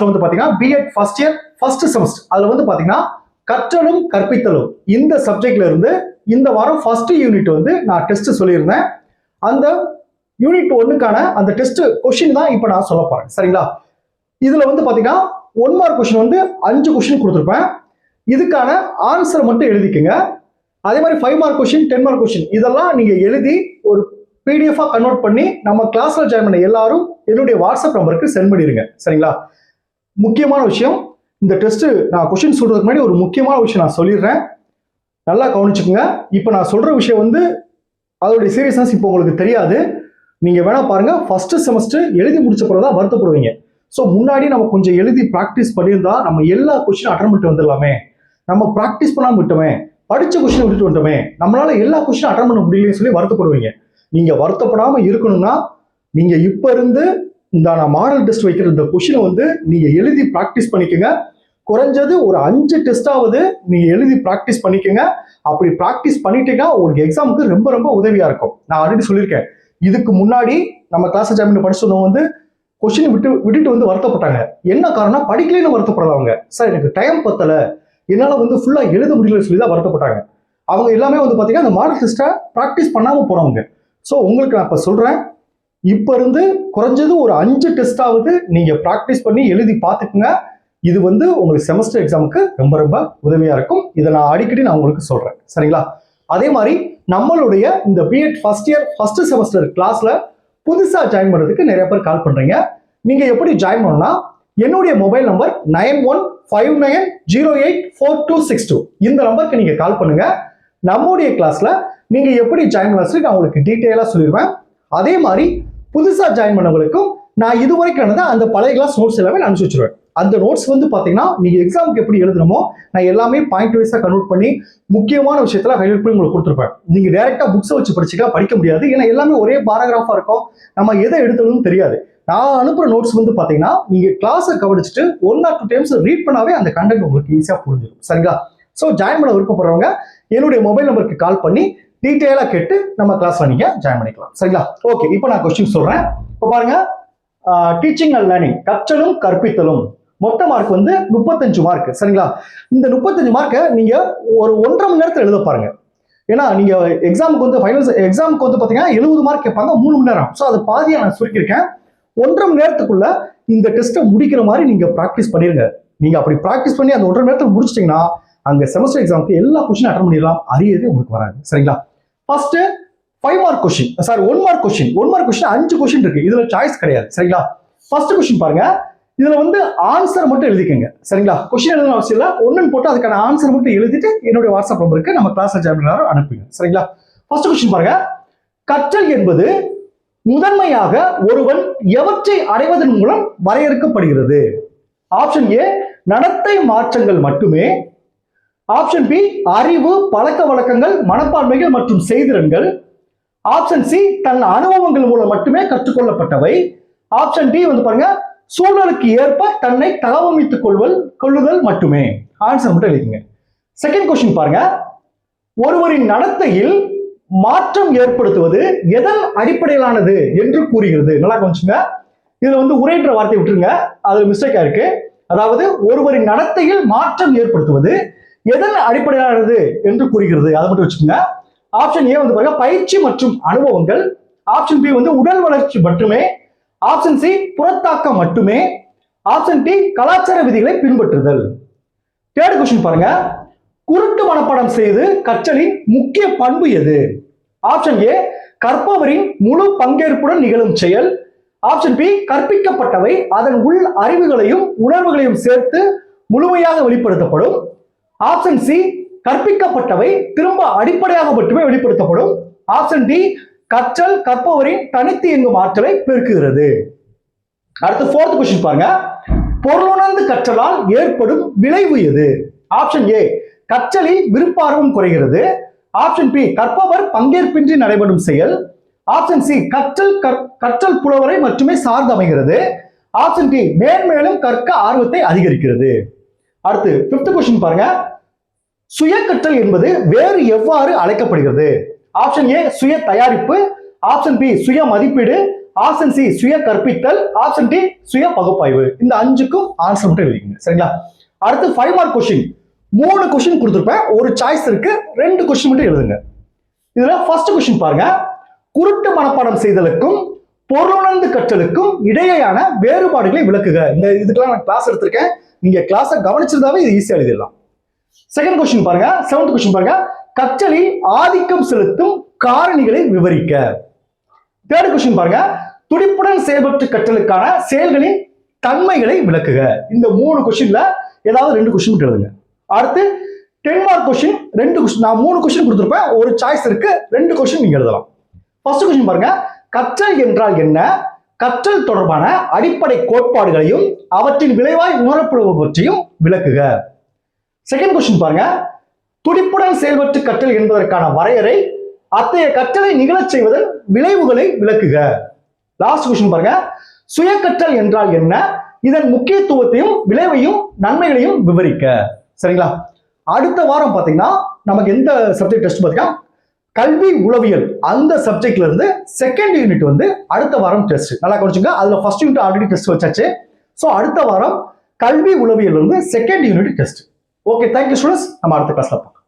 வந்து பாத்தீங்கன்னா B Ed first year first semester அதுல வந்து பாத்தீங்கன்னா கற்றலும் கற்பித்தலும் இந்த சப்ஜெக்ட்ல இருந்து இந்த வாரம் ஃபர்ஸ்ட் யூனிட் வந்து நான் டெஸ்ட் சொல்லியிருந்தேன். அந்த யூனிட் ஒன்னுக்கான அந்த டெஸ்ட் கொஷின் தான் இப்போ நான் சொல்ல போறேன். சரிங்களா? இதுல வந்து பாத்தீங்கன்னா ஒன் மார்க் கொஷின் வந்து அஞ்சு கொஷின் கொடுத்துருப்பேன். இதுக்கான ஆன்சர் மட்டும் எழுதிக்கங்க. அதே மாதிரி five mark question ten mark question இதெல்லாம் நீங்க எழுதி ஒரு பிடிஎஃபாக கன்வெர்ட் பண்ணி நம்ம கிளாஸ்ல ஜாயின் பண்ண எல்லாரும் என்னுடைய வாட்ஸ்அப் நம்பருக்கு சென்ட் பண்ணிடுங்க சரிங்களா? முக்கியமான விஷயம் இந்த டெஸ்ட் நான் கொஷின் சொல்றதுக்கு முன்னாடி ஒரு முக்கியமான விஷயம் நான் சொல்லிடுறேன். நல்லா கவனிச்சுக்கோங்க. இப்போ நான் சொல்ற விஷயம் வந்து அதோடைய சீரியஸ்னஸ் இப்போ உங்களுக்கு தெரியாது. நீங்க வேணா பாருங்க. ஃபர்ஸ்ட் செமஸ்டர் எழுதி முடிச்ச பிறகு தான் வருத்தப்படுவீங்க. ஸோ முன்னாடி நம்ம கொஞ்சம் எழுதி ப்ராக்டிஸ் பண்ணியிருந்தா நம்ம எல்லா கொஸ்டின் அட்டன் பண்ணிட்டு வந்துடலாமே. நம்ம ப்ராக்டிஸ் பண்ணாமல் விட்டோமே. படிச்ச கொஸ்டின் விட்டுட்டு வந்துட்டோமே. நம்மளால எல்லா கொஸ்டின் அட்டன் பண்ண முடியலன்னு சொல்லி வருத்தப்படுவீங்க. நீங்க வருத்தப்படாமல் இருக்கணும்னா நீங்க இப்ப இருந்து இந்த நான் மாடல் டெஸ்ட் வைக்கிற இந்த கொஷினை வந்து நீங்கள் எழுதி ப்ராக்டிஸ் பண்ணிக்கோங்க. குறைஞ்சது ஒரு அஞ்சு டெஸ்டாவது நீங்கள் எழுதி ப்ராக்டிஸ் பண்ணிக்கோங்க. அப்படி ப்ராக்டிஸ் பண்ணிட்டீங்கன்னா உங்களுக்கு எக்ஸாமுக்கு ரொம்ப ரொம்ப உதவியாக இருக்கும். நான் ஆல்ரெடி சொல்லியிருக்கேன். இதுக்கு முன்னாடி நம்ம கிளாஸ் ஜாமீன் படிச்சவங்க வந்து கொஷின் விட்டு விட்டுட்டு வந்து வருத்தப்பட்டாங்க. என்ன காரணம் படிக்கலைன்னு வருத்தப்படுறவங்க சார் எனக்கு டைம் பத்தலை. என்னால் வந்து ஃபுல்லாக எழுத முடியலன்னு சொல்லி தான் வருத்தப்பட்டாங்க. அவங்க எல்லாமே வந்து பார்த்தீங்கன்னா அந்த மாடல் டெஸ்ட்டை ப்ராக்டிஸ் பண்ணாமல் போகிறவங்க ஸோ உங்களுக்கு நான் இப்போ சொல்கிறேன் இப்போ இருந்து குறைஞ்சது ஒரு அஞ்சு டெஸ்டாவது நீங்கள் ப்ராக்டிஸ் பண்ணி எழுதி பார்த்துக்குங்க. இது வந்து உங்களுக்கு செமஸ்டர் எக்ஸாமுக்கு ரொம்ப ரொம்ப உதவியாக இருக்கும். இதை நான் அடிக்கடி நான் உங்களுக்கு சொல்கிறேன் சரிங்களா? அதே மாதிரி நம்மளுடைய இந்த B Ed first year first semester கிளாஸில் புதுசாக ஜாயின் பண்ணுறதுக்கு நிறைய பேர் கால் பண்ணுறீங்க நீங்கள் எப்படி ஜாயின் பண்ணணும்னா என்னுடைய mobile number nine one five nine zero eight four two six two. இந்த நம்பருக்கு நீங்கள் கால் பண்ணுங்கள் நம்முடைய கிளாஸில் நீங்கள் எப்படி ஜாயின் பண்ணுறதுக்கு நான் உங்களுக்கு டீட்டெயிலாக சொல்லிடுவேன். அதே மாதிரி புதுசாக ஜாயின் பண்ணவங்களுக்கும் நான் இது வரைக்கும் நடந்த அந்த பழைய கிளாஸ் நோட்ஸ் எல்லாமே நான் அனுப்பிச்சு வச்சிருவேன். அந்த நோட்ஸ் வந்து பார்த்தீங்கன்னா நீங்கள் எக்ஸாமுக்கு எப்படி எழுதணுமோ நான் எல்லாமே பாயிண்ட் வைஸாக கன்வெர்ட் பண்ணி முக்கியமான விஷயத்தில் ஹைலைட் பண்ணி உங்களுக்கு கொடுத்துருப்பேன். நீங்கள் டேரெக்டாக புக்ஸை வச்சு படிச்சுக்கலாம் படிக்க முடியாது. ஏன்னா எல்லாமே ஒரே பாராகிராஃபாக இருக்கும். நம்ம எதை எடுத்தணும்னு தெரியாது. நான் அனுப்புகிற நோட்ஸ் வந்து பார்த்தீங்கன்னா நீங்கள் கிளாஸை கவனிச்சுட்டு one or two times read பண்ணாவே அந்த கண்டென்ட் உங்களுக்கு ஈஸியாக புரிஞ்சிடும் சரிங்களா? ஸோ ஜாயின் பண்ண விருப்பப்படுறவங்க என்னுடைய மொபைல் நம்பருக்கு கால் பண்ணி டீட்டெயிலாக கேட்டு நம்ம கிளாஸில் நீங்கள் ஜாயின் பண்ணிக்கலாம். சரிங்களா? ஓகே இப்போ நான் கொஸ்டின் சொல்கிறேன் இப்போ பாருங்க. டீச்சிங் அண்ட் லேர்னிங் கற்றலும் கற்பித்தலும். மொத்த மார்க் வந்து முப்பத்தஞ்சு மார்க் சரிங்களா? இந்த முப்பத்தஞ்சு மார்க்கை நீங்கள் ஒரு ஒன்றரை மணி நேரத்தில் எழுத பாருங்க. ஏன்னா நீங்கள் எக்ஸாமுக்கு வந்து ஃபைனல் எக்ஸாமுக்கு வந்து பார்த்தீங்கன்னா எழுபது மார்க் கேட்பாங்க மூணு மணி நேரம். ஸோ அது பாதியாக நான் சுருக்கியிருக்கேன். ஒன்றரை மணி நேரத்துக்குள்ள இந்த டெஸ்ட்டை முடிக்கிற மாதிரி நீங்கள் ப்ராக்டிஸ் பண்ணிருங்க. நீங்கள் அப்படி ப்ராக்டிஸ் பண்ணி அந்த ஒன்றரை மணி நேரத்தில் முடிச்சிட்டிங்கன்னா அங்கே செமஸ்டர் எக்ஸாமுக்கு எல்லா கொஸ்டினும் அட்டன் பண்ணிடலாம். அரியது உங்களுக்கு வராது. சரிங்களா? First five mark question sorry one mark question one mark question அஞ்சு கொஸ்டின் இருக்கு. இதுல சாய்ஸ் கிடையாது. சரிங்களா? ஃபர்ஸ்ட் கொஸ்டின் பாருங்க. இதுல வந்து ஆன்சர் மட்டும் எழுதிக்கங்க. சரிங்களா? கொஸ்டின் எழுதணும் அவசியம் இல்லை. ஒன்னு போட்டு அதுக்கான ஆன்சர் மட்டும் எழுதிட்டு என்னுடைய வாட்ஸ்அப் நம்பருக்கு நம்ம கிளாஸ் ஜாயின் அனுப்புங்க. சரிங்களா? ஃபர்ஸ்ட் கொஸ்டின் பாருங்க. கற்றல் என்பது முதன்மையாக ஒருவன் எவற்றை அடைவதன் மூலம் வரையறுக்கப்படுகிறது? ஆப்ஷன் ஏ நடத்தை மாற்றங்கள் மட்டுமே. ஆப்ஷன் பி அறிவு பழக்க வழக்கங்கள் மனப்பான்மைகள் மற்றும் செய்திறன்கள். ஆப்ஷன் சி தன் அனுபவங்கள் மூலம் மட்டுமே கற்றுக்கொள்ளப்பட்டவை. ஆப்ஷன் டி வந்து பாருங்க சூழலுக்கு ஏற்ப தன்னை தகவமைத்துக் கொள்வல் கொள்ளுதல் மட்டுமே. ஆன்சர் மட்டும் எழுதிங்க செகண்ட் கொஸ்டின் பாருங்க. ஒருவரின் நடத்தையில் மாற்றம் ஏற்படுத்துவது எதன் அடிப்படையிலானது என்று கூறுகிறது? நல்லா கொஞ்சங்க இதுல வந்து உரைன்ற வார்த்தை விட்டுருங்க. அதுல மிஸ்டேக்கா இருக்கு. அதாவது ஒருவரின் நடத்தையில் மாற்றம் ஏற்படுத்துவது எதன் அடிப்படையானது என்று கூறுகிறது? அதை மட்டும் வச்சுக்கோங்க. ஆப்ஷன் ஏ வந்து பாருங்க பயிற்சி மற்றும் அனுபவங்கள். ஆப்ஷன் பி வந்து உடல் வளர்ச்சி மட்டுமே. ஆப்ஷன் சி புறத்தாக்கம் மட்டுமே. ஆப்ஷன் டி கலாச்சார விதிகளை பின்பற்றுதல். தேர்ட் கொஸ்டின் பாருங்க. குருட்டு மனப்பாடம் செய்து கற்றலின் முக்கிய பண்பு எது? ஆப்ஷன் ஏ கற்பவரின் முழு பங்கேற்புடன் நிகழும் செயல். ஆப்ஷன் பி கற்பிக்கப்பட்டவை அதன் உள் அறிவுகளையும் உணர்வுகளையும் சேர்த்து முழுமையாக வெளிப்படுத்தப்படும். ஆப்ஷன் சி கற்பிக்கப்பட்டவை திரும்ப அடிப்படையாக மட்டுமே வெளிப்படுத்தப்படும். ஆப்ஷன் டி கற்றல் கற்பவரின் தனித்து இயங்கும் ஆற்றலை பெருக்குகிறது. அடுத்து ஃபோர்த் கொஸ்டின் பாருங்க. பொருளுணர்ந்து கற்றலால் ஏற்படும் விளைவு எது? ஆப்ஷன் ஏ கற்றலில் விருப்பார்வம் குறைகிறது. ஆப்ஷன் பி கற்பவர் பங்கேற்பின்றி நடைபெறும் செயல். ஆப்ஷன் சி கற்றல் கற்- கற்றல் புலவரை மட்டுமே சார்ந்து அமைகிறது. ஆப்ஷன் டி மேன்மேலும் கற்க ஆர்வத்தை அதிகரிக்கிறது. அடுத்து பிப்த் கொஸ்டின் பாருங்க. சுய கற்றல் என்பது வேறு எவ்வாறு அழைக்கப்படுகிறது? ஆப்ஷன் ஏ சுய தயாரிப்பு ஆப்ஷன் பி சுய மதிப்பீடு ஆப்ஷன் சி சுய கற்பித்தல் ஆப்ஷன் டி சுய பகுப்பாய்வு இந்த அஞ்சுக்கும் ஆன்சர் மட்டும் எழுதிக்கங்க. சரிங்களா? அடுத்து ஃபைவ் மார்க் கொஸ்டின் மூணு கொஸ்டின் கொடுத்துருப்பேன். ஒரு சாய்ஸ் இருக்கு. ரெண்டு கொஸ்டின் மட்டும் எழுதுங்க. இதுல ஃபர்ஸ்ட் கொஸ்டின் பாருங்க. குருட்டு மனப்பாடம் செய்தலுக்கும் பொருளுணர்ந்து கற்றலுக்கும் இடையேயான வேறுபாடுகளை விளக்குக. இந்த இதுக்கெல்லாம் நான் கிளாஸ் எடுத்திருக்கேன். நீங்க கிளாஸை கவனிச்சிருந்தாவே இது ஈஸியாக எழுதிடலாம். செகண்ட் கொஸ்டின் பாருங்க. செவன்த் கொஸ்டின் பாருங்க. கற்றலில் ஆதிக்கம் செலுத்தும் காரணிகளை விவரிக்க. தேர்ட் கொஸ்டின் பாருங்க. துடிப்புடன் செயல்பட்டு கற்றலுக்கான செயல்களின் தன்மைகளை விளக்குக. இந்த மூணு கொஸ்டின்ல ஏதாவது ரெண்டு கொஸ்டின் எழுதுங்க. அடுத்து டென் மார்க் கொஸ்டின் ரெண்டு கொஸ்டின் நான் மூணு கொஸ்டின் கொடுத்துருப்பேன். ஒரு சாய்ஸ் இருக்கு. ரெண்டு கொஸ்டின் நீங்க எழுதலாம். ஃபர்ஸ்ட் கொஸ்டின் பாருங்க. கற்றல் என்றால் என்ன? கற்றல் தொடர்பான அடிப்படை கோட்பாடுகளையும் அவற்றின் விளைவாய் உணரப்படுவது பற்றியும் விளக்குக. செகண்ட் கொஸ்டின் பாருங்க. துடிப்புடன் செயல்பட்டு கற்றல் என்பதற்கான வரையறை அத்தகைய கற்றலை நிகழச் செய்வதன் விளைவுகளை விளக்குக. லாஸ்ட் கொஸ்டின் பாருங்க. சுய கற்றல் என்றால் என்ன? இதன் முக்கியத்துவத்தையும் விளைவையும் நன்மைகளையும் விவரிக்க. சரிங்களா? அடுத்த வாரம் பார்த்தீங்கன்னா நமக்கு எந்த சப்ஜெக்ட் டெஸ்ட் பார்த்தீங்கன்னா கல்வி உளவியல். அந்த சப்ஜெக்ட்ல இருந்து செகண்ட் யூனிட் வந்து அடுத்த வாரம் டெஸ்ட் நல்லா கவனிச்சுங்க. அதுல ஃபர்ஸ்ட் யூனிட் ஆல்ரெடி டெஸ்ட் வச்சாச்சு. ஸோ அடுத்த வாரம் கல்வி உளவியல் வந்து second unit test okay thank you students நம்ம அடுத்த கிளாஸ்ல பார்க்கலாம்.